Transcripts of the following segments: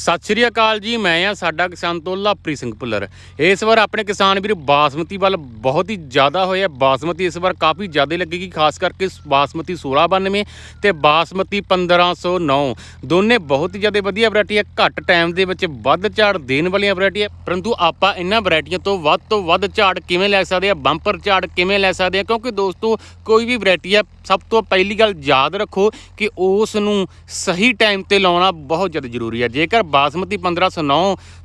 ਸਤਿ ਸ਼੍ਰੀ ਅਕਾਲ ਜੀ, ਮੈਂ ਆ ਸਾਡਾ ਕਿਸਾਨ ਤੋਂ ਪ੍ਰੀ ਸਿੰਘ ਭੁੱਲਰ। ਇਸ ਵਾਰ ਆਪਣੇ ਕਿਸਾਨ ਵੀਰ ਬਾਸਮਤੀ ਵੱਲ ਬਹੁਤ ਹੀ ਜ਼ਿਆਦਾ ਹੋਇਆ। ਬਾਸਮਤੀ ਇਸ ਵਾਰ ਕਾਫੀ ਜ਼ਿਆਦਾ ਲੱਗੇਗੀ, ਖਾਸ ਕਰਕੇ ਬਾਸਮਤੀ 1692 ਤੇ ਬਾਸਮਤੀ 1509 ਦੋਨੇ ਬਹੁਤ ਹੀ ਜ਼ਿਆਦਾ ਵਧੀਆ ਵੈਰਾਈਟੀ ਹੈ। ਘੱਟ ਟਾਈਮ ਦੇ ਵਿੱਚ ਵੱਧ ਝਾੜ ਦੇਣ ਵਾਲੀਆਂ ਵੈਰਾਈਟੀ ਹੈ। ਪਰੰਤੂ ਆਪਾਂ ਇਹਨਾਂ ਵੈਰਾਈਟੀਆਂ ਤੋਂ ਵੱਧ ਤੋਂ ਵੱਧ ਝਾੜ ਕਿਵੇਂ ਲੈ ਸਕਦੇ ਆ ਬੰਪਰ ਝਾੜ ਕਿਵੇਂ ਲੈ ਸਕਦੇ ਆ ਕਿਉਂਕਿ ਦੋਸਤੋ, ਕੋਈ ਵੀ ਵੈਰਾਈਟੀ ਹੈ, ਸਭ ਤੋਂ ਪਹਿਲੀ ਗੱਲ ਯਾਦ ਰੱਖੋ ਕਿ ਉਸ ਨੂੰ ਸਹੀ ਟਾਈਮ ਤੇ ਲਾਉਣਾ ਬਹੁਤ ਜ਼ਿਆਦਾ ਜ਼ਰੂਰੀ ਹੈ। ਜੇਕਰ ਬਾਸਮਤੀ 1509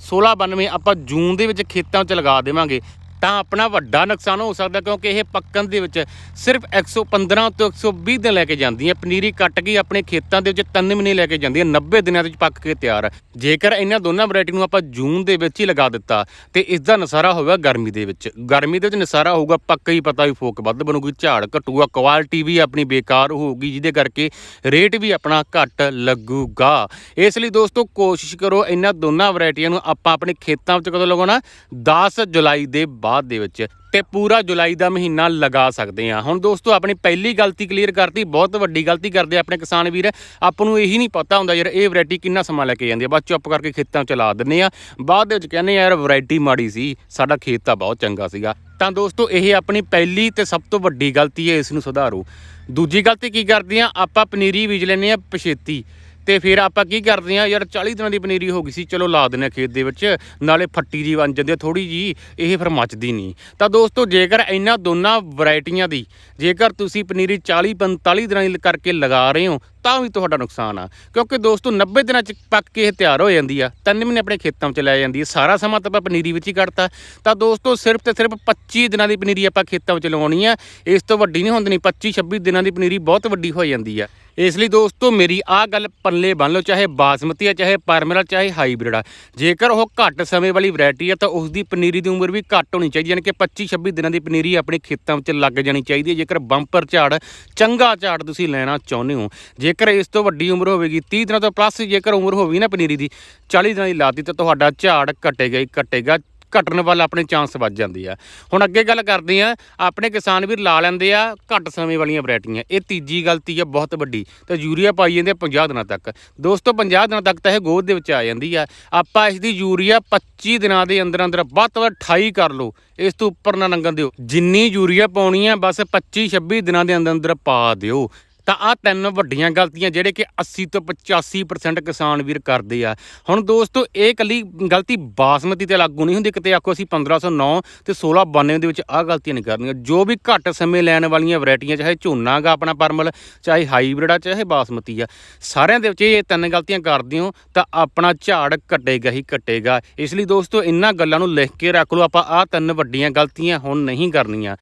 1692 ਆਪਾਂ ਜੂਨ ਦੇ ਵਿੱਚ ਖੇਤਾਂ 'ਚ ਲਗਾ ਦੇਵਾਂਗੇ। ਤਾਂ ਆਪਣਾ ਵੱਡਾ ਨੁਕਸਾਨ ਹੋ ਸਕਦਾ ਕਿਉਂਕਿ ਇਹ ਪੱਕਣ ਦੇ ਵਿੱਚ ਸਿਰਫ 115 ਤੋਂ 120 ਦਿਨ ਲੈ ਕੇ ਜਾਂਦੀ ਹੈ। ਪਨੀਰੀ ਕੱਟ ਕੇ ਆਪਣੇ ਖੇਤਾਂ ਦੇ ਵਿੱਚ 3 ਮਹੀਨੇ ਲੈ ਕੇ ਜਾਂਦੀ ਹੈ। 90 ਦਿਨਾਂ ਦੇ ਵਿੱਚ ਪੱਕ ਕੇ ਤਿਆਰ ਜੇਕਰ ਇਹਨਾਂ ਦੋਨਾਂ ਵੈਰਾਈਟੀ ਨੂੰ ਆਪਾਂ ਜੂਨ ਦੇ ਵਿੱਚ ਹੀ ਲਗਾ ਦਿੱਤਾ, ਤੇ ਇਸ ਦਾ ਨਸਾਰਾ ਹੋਵੇਗਾ ਗਰਮੀ ਦੇ ਵਿੱਚ। ਗਰਮੀ ਦੇ ਵਿੱਚ ਨਸਾਰਾ ਹੋਊਗਾ, ਪੱਕਾ ਹੀ ਪਤਾ ਵੀ ਫੋਕ ਵੱਧ ਬਣੂਗੀ, ਝਾੜ ਘਟੂਗਾ ਕੁਆਲਿਟੀ ਵੀ ਆਪਣੀ ਬੇਕਾਰ ਹੋਊਗੀ, ਜਿਹਦੇ ਕਰਕੇ ਰੇਟ ਵੀ ਆਪਣਾ ਘੱਟ ਲੱਗੂਗਾ। ਇਸ ਲਈ ਦੋਸਤੋ, ਕੋਸ਼ਿਸ਼ ਕਰੋ ਇਹਨਾਂ ਦੋਨਾਂ ਵੈਰਾਈਟੀਆਂ ਨੂੰ ਆਪਾਂ ਆਪਣੇ ਖੇਤਾਂ ਵਿੱਚ ਕਦੋਂ ਲਗਾਉਣਾ? 10 ਜੁਲਾਈ ਦੇ ਬਾਅਦ। ਬਾਅਦ ਦੇ ਵਿੱਚ ਤੇ ਪੂਰਾ ਜੁਲਾਈ ਦਾ ਮਹੀਨਾ ਲਗਾ ਸਕਦੇ ਆ ਹੁਣ ਦੋਸਤੋ, ਆਪਣੀ ਪਹਿਲੀ ਗਲਤੀ ਕਲੀਅਰ ਕਰਤੀ, ਬਹੁਤ ਵੱਡੀ ਗਲਤੀ ਕਰਦੇ ਆਪਣੇ ਕਿਸਾਨ ਵੀਰ। ਆਪਾਂ ਨੂੰ ਇਹੀ ਨਹੀਂ ਪਤਾ ਹੁੰਦਾ ਯਾਰ, ਇਹ ਵੈਰਾਈਟੀ ਕਿੰਨਾ ਸਮਾਂ ਲੈ ਕੇ ਜਾਂਦੀ ਆ। ਬਸ ਚੁੱਪ ਕਰਕੇ ਖੇਤਾਂ ਚਲਾ ਲਾ ਦਿੰਨੇ ਆ। ਬਾਅਦ ਦੇ ਵਿੱਚ ਕਹਿੰਦੇ ਯਾਰ ਵੈਰਾਈਟੀ ਮਾੜੀ ਸੀ, ਸਾਡਾ ਖੇਤ ਤਾਂ ਬਹੁਤ ਚੰਗਾ ਸੀਗਾ। ਤਾਂ ਦੋਸਤੋ, ਇਹ ਆਪਣੀ ਪਹਿਲੀ ਤੇ ਸਭ ਤੋਂ ਵੱਡੀ ਗਲਤੀ ਹੈ, ਇਸ ਨੂੰ ਸੁਧਾਰੋ। ਦੂਜੀ ਗਲਤੀ ਕੀ ਕਰਦੇ ਆ, ਆਪਾਂ ਪਨੀਰੀ ਬੀਜ ਲੈਂਦੇ ਆ ਪਛੇਤੀ। ਤੇ ਫਿਰ ਆਪਾਂ ਕੀ ਕਰਦੇ ਆ ਯਾਰ 40 ਦਿਨਾਂ ਦੀ ਪਨੀਰੀ ਹੋ ਗਈ ਸੀ, ਚਲੋ ਲਾ ਦਿੰਨੇ ਆ ਖੇਤ ਦੇ ਵਿੱਚ, ਨਾਲੇ ਫੱਟੀ ਜੀ ਬਣ ਜਾਂਦੀ ਆ ਥੋੜੀ ਜੀ, ਇਹ ਫਿਰ ਮੱਚਦੀ ਨਹੀਂ। ਤਾਂ ਦੋਸਤੋ, ਜੇਕਰ ਇਹਨਾਂ ਦੋਨਾਂ ਵੈਰਾਈਟੀਆਂ ਦੀ, ਜੇਕਰ ਤੁਸੀਂ ਪਨੀਰੀ 40 45 ਦਿਨਾਂ ਦੀ ਕਰਕੇ ਲਗਾ ਰਹੇ ਹੋ, ਤਾਂ ਵੀ ਤੁਹਾਡਾ ਨੁਕਸਾਨ ਆ। ਕਿਉਂਕਿ ਦੋਸਤੋ 90 ਦਿਨਾਂ ਚ ਪੱਕ ਕੇ ਇਹ ਤਿਆਰ ਹੋ ਜਾਂਦੀ ਆ, ਤਿੰਨ ਮਹੀਨੇ ਆਪਣੇ ਖੇਤਾਂ ਵਿੱਚ ਲੈ ਜਾਂਦੀ ਹੈ ਸਾਰਾ ਸਮਾਂ ਤਾਂ ਆਪਾਂ ਪਨੀਰੀ ਵਿੱਚ ਹੀ ਕੱਢਤਾ। ਤਾਂ ਦੋਸਤੋ, ਸਿਰਫ ਤੇ ਸਿਰਫ 25 ਦਿਨਾਂ ਦੀ ਪਨੀਰੀ ਆਪਾਂ ਖੇਤਾਂ ਵਿੱਚ ਲਗਾਉਣੀ ਆ, ਇਸ ਤੋਂ ਵੱਡੀ ਨਹੀਂ ਹੁੰਦੀ ਨਹੀਂ 25 26 ਦਿਨਾਂ ਦੀ ਪਨੀਰੀ ਬਹੁਤ ਵੱਡੀ ਹੋ ਜਾਂਦੀ ਆ। ਇਸ ਲਈ ਦੋਸਤੋ, ਮੇਰੀ ਆਹ ਗੱਲ ਪੱਲੇ ਬੰਨ ਲਓ, ਚਾਹੇ ਬਾਸਮਤੀ ਆ, ਚਾਹੇ ਪਰਮਲ, ਚਾਹੇ ਹਾਈਬ੍ਰਿਡ ਆ। ਜੇਕਰ ਉਹ ਘੱਟ ਸਮੇਂ ਵਾਲੀ ਵੈਰਾਈਟੀ ਆ, ਤਾਂ ਉਸ ਦੀ ਪਨੀਰੀ ਦੀ ਉਮਰ ਵੀ ਘੱਟ ਹੋਣੀ ਚਾਹੀਦੀ ਯਾਨੀ ਕਿ 25 26 ਦਿਨਾਂ ਦੀ ਪਨੀਰੀ ਆਪਣੇ ਖੇਤਾਂ ਵਿੱਚ ਲੱਗ ਜਾਣੀ ਚਾਹੀਦੀ ਹੈ ਜੇਕਰ ਬੰਪਰ ਝਾੜ, ਚੰਗਾ ਝਾੜ ਤੁਸੀਂ ਲੈਣਾ ਚਾਹੁੰਦੇ ਹੋ, ਜੇਕਰ ਇਸ ਤੋਂ ਵੱਡੀ ਉਮਰ ਹੋਵੇਗੀ 30 ਦਿਨਾਂ ਤੋਂ ਪਲੱਸ ਜੇਕਰ ਉਮਰ ਹੋਵੇ ਨਾ ਪਨੀਰੀ ਦੀ 40 ਦਿਨਾਂ ਦੀ ਲਾਤੀ, ਤਾਂ ਤੁਹਾਡਾ ਝਾੜ ਘਟੇਗਾ ਹੀ ਘਟੇਗਾ। ਘਟਣ ਵੱਲ ਆਪਣੇ ਚਾਂਸ ਵੱਧ ਜਾਂਦੇ ਆ। ਹੁਣ ਅੱਗੇ ਗੱਲ ਕਰਦੇ ਆ, ਆਪਣੇ ਕਿਸਾਨ ਵੀਰ ਲਾ ਲੈਂਦੇ ਆ ਘੱਟ ਸਮੇਂ ਵਾਲੀਆਂ ਵੈਰਾਈਟੀਆਂ। ਇਹ ਤੀਜੀ ਗਲਤੀ ਆ, ਬਹੁਤ ਵੱਡੀ। ਤੇ ਯੂਰੀਆ ਪਾਈ ਜਾਂਦੇ ਆ 50 ਦਿਨਾਂ ਤੱਕ। ਦੋਸਤੋ 50 ਦਿਨਾਂ ਤੱਕ ਤਾਂ ਇਹ ਗੋਦ ਦੇ ਵਿੱਚ ਆ ਜਾਂਦੀ ਆ। ਆਪਾਂ ਇਸ ਦੀ ਯੂਰੀਆ 25 ਦਿਨਾਂ ਦੇ ਅੰਦਰ ਅੰਦਰ ਵੱਧ ਤੋਂ ਵੱਧ 28 ਕਰ ਲਓ। ਇਸ ਤੋਂ ਉੱਪਰ ਨਾ ਲੰਘਣ ਦਿਓ। ਜਿੰਨੀ ਯੂਰੀਆ ਪਾਉਣੀ ਆ, ਬਸ 25 26 ਦਿਨਾਂ ਦੇ ਅੰਦਰ ਅੰਦਰ ਪਾ ਦਿਓ। ਤਾਂ ਆਹ ਤਿੰਨ ਵੱਡੀਆਂ ਗਲਤੀਆਂ ਜਿਹੜੇ ਕਿ 80 ਤੋਂ 85% ਕਿਸਾਨ ਵੀਰ ਕਰਦੇ ਆ। ਹੁਣ ਦੋਸਤੋ, ਇਹ ਕੱਲੀ ਗਲਤੀ ਬਾਸਮਤੀ ਤੇ ਲਾਗੂ ਨਹੀਂ ਹੁੰਦੀ। ਕਿਤੇ ਆਖੋ ਅਸੀਂ 1509 ਤੇ 1692 ਦੇ ਵਿੱਚ ਆਹ ਗਲਤੀਆਂ ਨਹੀਂ ਕਰਨੀਆਂ। ਜੋ ਵੀ ਘੱਟ ਸਮੇਂ ਲੈਣ ਵਾਲੀਆਂ ਵੈਰਾਈਟੀਆਂ, ਚਾਹੇ ਝੋਨਾ ਗਾ ਆਪਣਾ ਪਰਮਲ, ਚਾਹੇ ਹਾਈਬ੍ਰਿਡ ਆ, ਚਾਹੇ ਬਾਸਮਤੀ ਆ, ਸਾਰਿਆਂ ਦੇ ਵਿੱਚ ਇਹ ਤਿੰਨ ਗਲਤੀਆਂ ਕਰਦੇ ਹੋ, ਤਾਂ ਆਪਣਾ ਝਾੜ ਘਟੇਗਾ ਹੀ ਘਟੇਗਾ। ਇਸ ਲਈ ਦੋਸਤੋ, ਇਹਨਾਂ ਗੱਲਾਂ ਨੂੰ ਲਿਖ ਕੇ ਰੱਖ ਲਓ। ਆਪਾਂ ਆਹ ਤਿੰਨ ਵੱਡੀਆਂ ਗਲਤੀਆਂ ਹੁਣ ਨਹੀਂ ਕਰਨੀਆਂ।